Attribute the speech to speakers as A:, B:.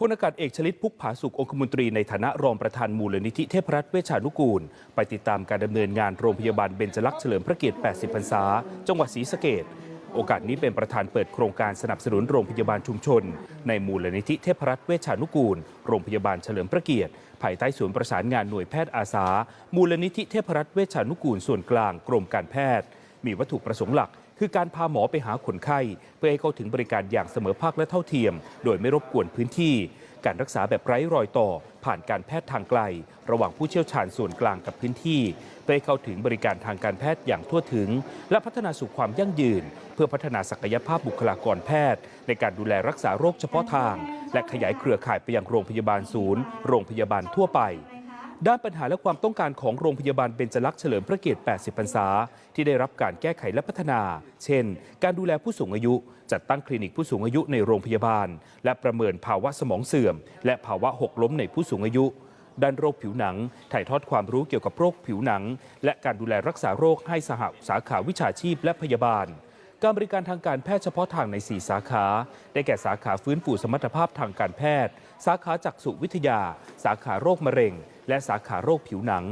A: พลอากาศเอกชลิตพุกผาสุกองคมนตรีในฐานะรองประธานมูลนิธิเทพรัตน์เวชานุกูล ไปติดตามการดำเนินงานโรงพยาบาลเบญจลักษณ์เฉลิมพระเกียรติ 80 พรรษา จังหวัดศรีสะเกษโอกาสนี้เป็นประธานเปิดโครงการสนับสนุนโรงพยาบาลชุมชน ในมูลนิธิเทพรัตน์เวชานุกูล โรงพยาบาลเฉลิมพระเกียรติ ภายใต้ศูนย์ประสานงานหน่วยแพทย์อาสา มูลนิธิเทพรัตน์เวชชานุกูลส่วนกลางกรมการแพทย์ มีวัตถุประสงค์หลัก คือการพาหมอไปหาคนไข้ เพื่อให้เข้าถึงบริการอย่างเสมอภาคและเท่าเทียม โดยไม่รบกวนพื้นที่ การรักษาแบบไร้รอยต่อ ผ่านการแพทย์ทางไกล ระหว่างผู้เชี่ยวชาญส่วนกลางกับพื้นที่ เพื่อให้เข้าถึงบริการทางการแพทย์อย่างทั่วถึง และพัฒนาสู่ความยั่งยืน เพื่อพัฒนาศักยภาพบุคลากรแพทย์ ในการดูแลรักษาโรคเฉพาะทาง และขยายเครือข่ายไปยังโรงพยาบาลศูนย์ โรงพยาบาลทั่วไป ด้านปัญหาและความต้องการของโรงพยาบาลเบญจลักษณ์เฉลิมพระเกียรติ 80 พรรษา ที่ได้รับการแก้ไขและพัฒนา เช่น การดูแลผู้สูงอายุ จัดตั้งคลินิกผู้สูงอายุในโรงพยาบาล และประเมินภาวะสมองเสื่อม และภาวะหกล้มในผู้สูงอายุด้านโรคผิวหนัง ถ่ายทอดความรู้เกี่ยวกับโรคผิวหนัง และการดูแลรักษาโรคให้สหสาขาวิชาชีพและพยาบาล การบริการทางการแพทย์เฉพาะทางใน 4 สาขา ได้แก่สาขาฟื้นฟูสมรรถภาพทางการแพทย์ สาขาจักษุวิทยา สาขาโรคมะเร็ง และสาขาโรคผิวหนัง